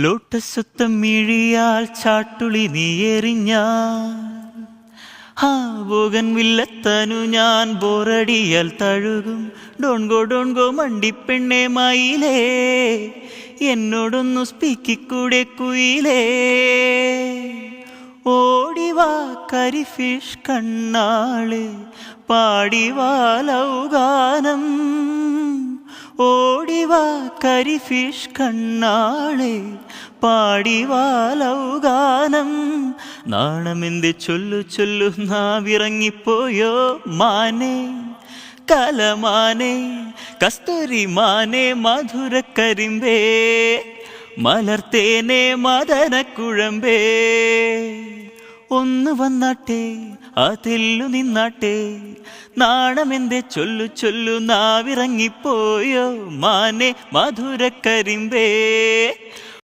ലോട്ടസ്വത്തം മിഴിയാൽ ചാട്ടുളി നീ എറിഞ്ഞാൽ ഹാ ഭോഗൻ വില്ലത്തനു ഞാൻ ബോറടിയാൽ തഴുകും. ഡോൺഗോ ഡോൺഗോ മണ്ടിപ്പെണ്ണെ മയിലേ. എന്നോടൊന്നു സ്പീക്കിക്കൂടെ കുയിലേ. ഓടിവാ കരിഫിഷ് കണ്ണാൾ പാടിവാ ലൗഗാനം ഓടിവാ കരിഫിഷ് കണ്ണാളെ പാടിവാ ലൗഗാനം നാണമെന്ത് ചൊല്ലു ചൊല്ലു നാവിറങ്ങിപ്പോയോ മാനേ? കലമാനെ കസ്തൂരി മാനെ മധുര കരിമ്പേ മലർത്തേനെ മദനക്കുഴമ്പേ. ഒന്ന് വന്നാട്ടെ അതില്ലു നിന്നാട്ടെ നാണമെന്തേ ചൊല്ലു ചൊല്ലു നാവിറങ്ങിപ്പോയോ? മാനെ മധുരക്കരിമ്പേ